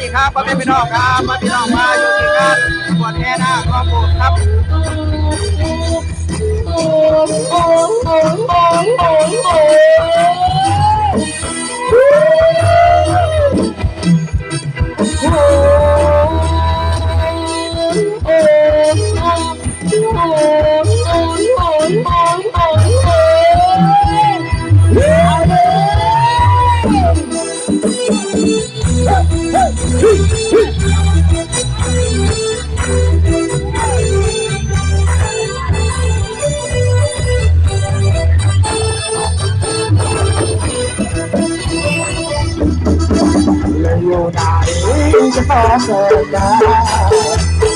ดีครับพ่อแม่พี่น้องครับมาพี่น้องมาอยู่ที่งานบวดแห่นาครอบครัวครับอ ยู่ไหนจะขอเจอกัน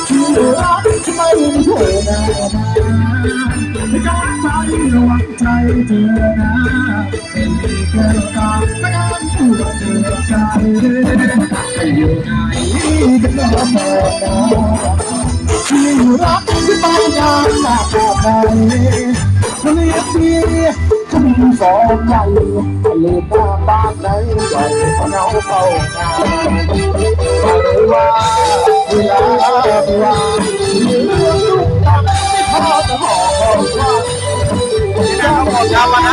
ที่รักที่ไม่มี เธอนะไม่กล้าไประวังใจเธอนะเป็นดีแค่ตาไม่กล้าตัวเธอใจอยู่ไหนจะขอเจอกันที่รักที่ไม่งานหนักแบบไหนคนนี้ดีคุณสองใหญ่ลืมหน้าบ้านไหนใหญ่เขาเอาเฝ้างาน I'm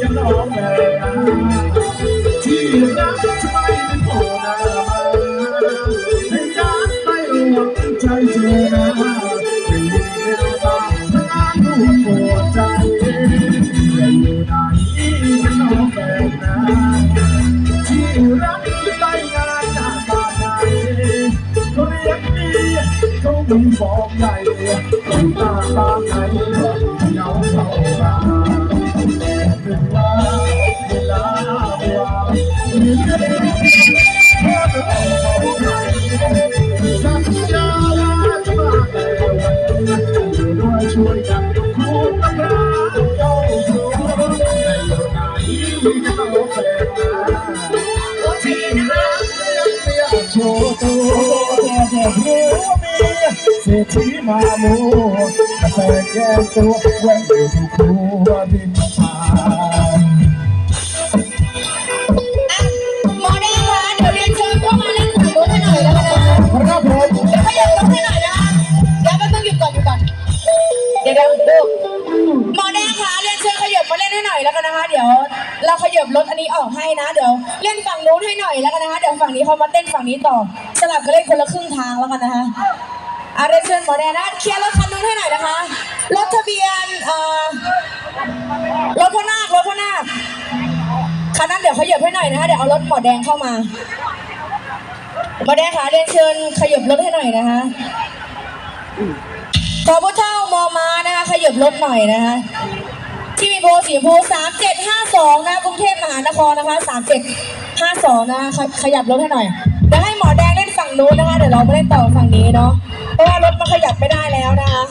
จะร้องแรง เศรษฐีมาโมแต่แก้ตัวไว้อยู่ที่ครัวดินชาหมอแดงคะเดี๋ยวเรียนเชิญเข้ามาเล่นถ่ายรูปให้หน่อยแล้วกันนะคะครับผมเดี๋ยวขยับรถให้หน่อยนะคะเดี๋ยวแป๊บนึงหยุดก่อนหยุดก่อนเดี๋ยวเดี๋ยวดูหมอแดงคะเรียนเชิญขยับมาเล่นให้หน่อยแล้วกันนะคะ เดี๋ยว เราขยับรถอันนี้ออกให้นะ เดี๋ยวเล่นฝั่งนู้นให้หน่อยแล้วกันนะคะ เดี๋ยวฝั่งนี้เขามาเต้นฝั่งนี้ต่อ สลับกันเล่นคนละครึ่งทางแล้วกันนะคะ อาเรียนเชิญหมอแดงนะเคลียร์รถคันนู้นให้หน่อยนะคะ รถทะเบียนเอ่อรถพ่อนาครถพ่อนาคคันนั้นเดี๋ยวขยับให้หน่อยนะคะ เดี๋ยวเอารถหมอแดงเข้ามาหมอแดงคะเรียนเชิญขยับรถให้หน่อยนะคะขอผู้เท่ามอมานะคะขยับรถหน่อยนะคะที่มีโพสีชมพูสามเจ็ดห้าสองนะกรุงเทพมหานครนะคะสามเจ็ดห้าสองนะคะขยับรถให้หน่อยเดี๋ยวให้หมอแดง นฝั่งนู้นนะคะเดี๋ยวเราไม่เล่นต่อฝั่งนี้เนาะเพราะว่ารถมันขยับไม่ได้แล้วนะคะ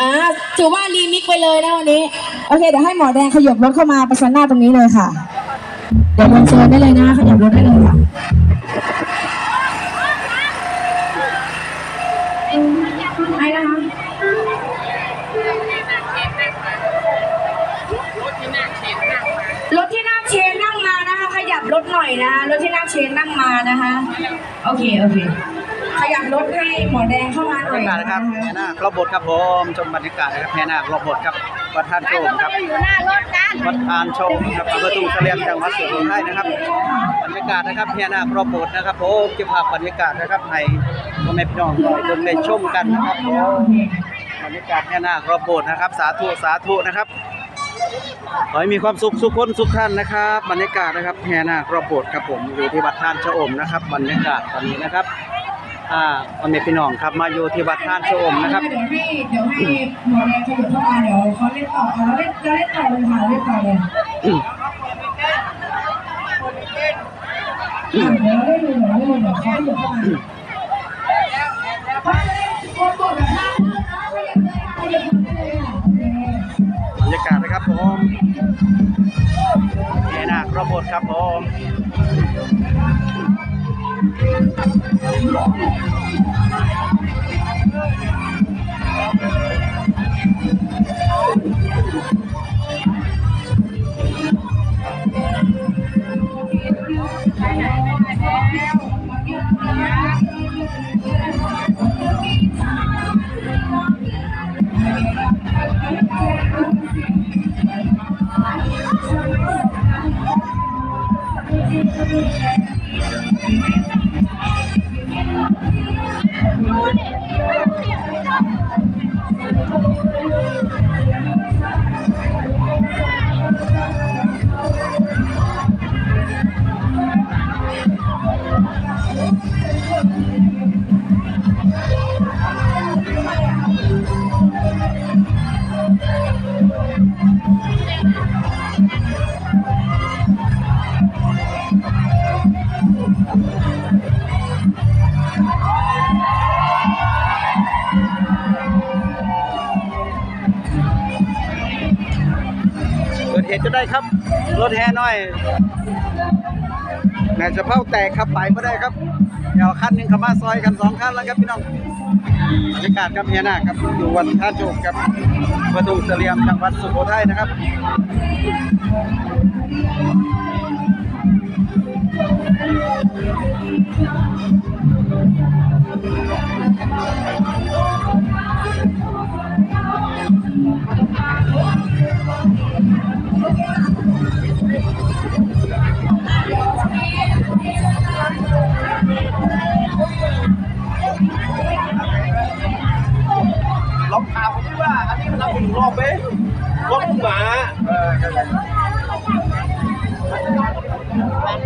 อ่าถือว่ารีมิกไปเลยนะวันนี้ โอเคเดี๋ยวให้หมอแดงขยับรถเข้ามาประชันหน้าตรงนี้เลยค่ะ เดี๋ยวเรียนเชิญได้เลยนะขยับรถได้เลยค่ะไปนะคะรถ บรถหน่อยนะรถที่นั่งเชนนั่งมานะคะ โอเคโอเค ขยับรถให้หมอแดงเข้ามาหบรน่รอยยากาศนะครับแห่นาครอบบทครับผมชมบรรยากาศนะครับแห่นาครอบบทครับวัดท่านโชมครับวัดทานโชมครับอำเภอทุ่งเสลี่ยมจังหวัดสุโขทัยนะครับบรรยากาศนะครับแห่นาครอบบทนะครับผมเก็บภาพบรรยากาศนะครับให้พ่อแม่พี่น้องได้เบิ่งได้ชมกันนะครับผมบรรยากาศแห่นาครอบบทนะครับ สาธุสาธุนะครับ ขอให้มีความสุขสุขคนสุขท่านนะครับบรรยากาศนะครับแห่นาครอบโบสถ์ครับผมอยู่ที่วัดท่านชะอมนะครับบรรยากาศตอนนี้นะครับอ่าพ่อแม่พี่น้องครับมาอยู่ที่วัดท่านชมนะครับเดี๋ยวให้เดี๋ยวให้หมอแดงขยับเข้ามาเดี๋ยวเขาเล่นต่อเอาเราเล่นเราเล่นต่อเลยค่ะเล่นต่อเลยเดี๋ยวเราได้ดูหน่อยได้ดูหน่อยเขาขยับเข้ามาเขาจะเล่นคนกดแบบห้าเพื่อน ผมแม่นาครอบโบครับผม เกิ จะได้ครับ รถแห่น้อยแม่จะเผาแตกครับไปไม่ได้ครับเดี๋ยวคันหนึ่งขบมาซอยกันสองคันแล้วครับพี่น้องบรรยากาศครับเฮียนาครับอยู่วัดท่าโจกครับประตูเสลียมจังหวัดสุโขทัยนะครับ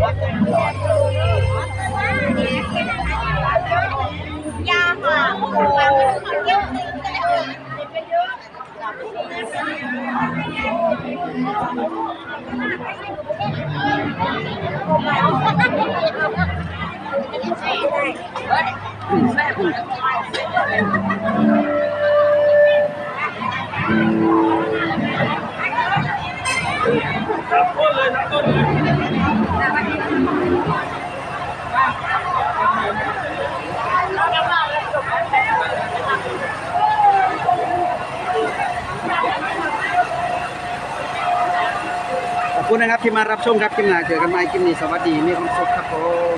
รับถึงร เลยทั้งต้นเลยขอบคุณนะครับที่มารับชมครับคลิปหน้าเจอกันใหม่คลิปนี้สวัสดีมีความสุขครับผม